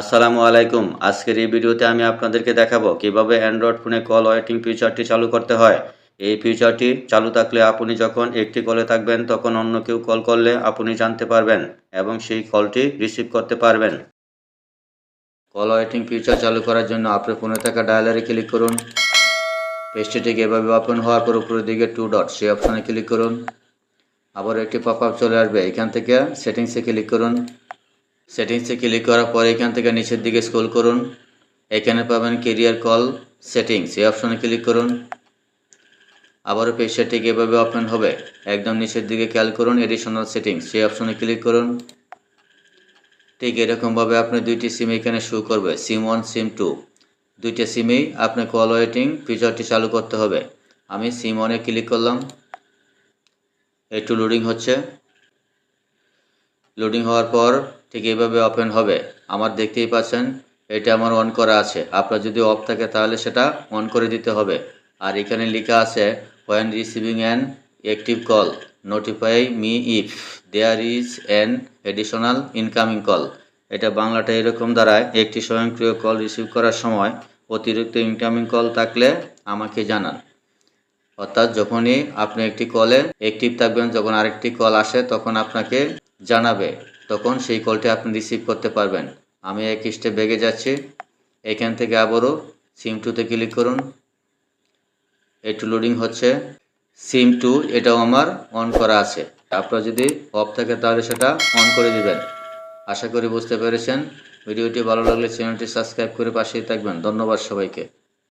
আসসালামু আলাইকুম। আজকের এই ভিডিওতে আমি আপনাদেরকে দেখাবো কীভাবে অ্যান্ড্রয়েড ফোনে কল ওয়েটিং ফিচারটি চালু করতে হয়। এই ফিচারটি চালু থাকলে আপনি যখন একটি কলে থাকবেন, তখন অন্য কেউ কল করলে আপনি জানতে পারবেন এবং সেই কলটি রিসিভ করতে পারবেন। কল ওয়েটিং ফিচার চালু করার জন্য আপনার ফোনে থাকা ডায়ালারে ক্লিক করুন। পেজটিকে এভাবে ওপেন হওয়ার পর উপরের দিকে টু ডট সেই অপশানে ক্লিক করুন। আবার একটি পপ আপ চলে আসবে, এখান থেকে সেটিংসে ক্লিক করুন। সেটিংসে ক্লিক করার পর এখান থেকে নিচের দিকে স্ক্রল করুন। এখানে পাবেন কেরিয়ার কল সেটিংস এই অপশনে ক্লিক করুন। আবারও পেজটিকে এভাবে ওপেন হবে? একদম নিচের দিকে খেয়াল করুন এডিশনাল সেটিংস সেই অপশনে ক্লিক করুন। ঠিক এরকমভাবে আপনি দুইটি সিম এখানে শো করবে। সিম ওয়ান সিম টু দুইটা সিমেই আপনি কল ওয়েটিং ফিচারটি চালু করতে হবে। আমি সিম ওয়ানে ক্লিক করলাম। একটু লোডিং হচ্ছে। লোডিং হওয়ার পর ঠিক এইভাবে ওপেন হবে। আমার দেখতেই পাচ্ছেন, এটা আমার অন করা আছে। আপনার যদি অফ থাকে তাহলে সেটা অন করে দিতে হবে। আর এখানে লেখা আছে when receiving an active call notify me if there is an additional incoming call এটা বাংলাটা এরকম দাঁড়ায়, একটি স্বয়ংক্রিয় কল রিসিভ করার সময় অতিরিক্ত ইনকামিং কল থাকলে আমাকে জানান। অর্থাৎ যখনই আপনি একটি কলে অ্যাক্টিভ থাকবেন, যখন আরেকটি কল আসে, তখন আপনাকে জানাবে। তখন সেই কলটি আপনি রিসিভ করতে পারবেন। আমি এক স্টেপ বেগে যাচ্ছি। এখান থেকে আবারও সিম টুতে ক্লিক করুন। একটু লোডিং হচ্ছে। সিম টু এটাও আমার অন করা আছে। আপনার যদি অফ থাকে তাহলে সেটা অন করে দিবেন। আশা করি বুঝতে পেরেছেন। ভিডিওটি ভালো লাগলে চ্যানেলটি সাবস্ক্রাইব করে পাশেই থাকবেন। ধন্যবাদ সবাইকে।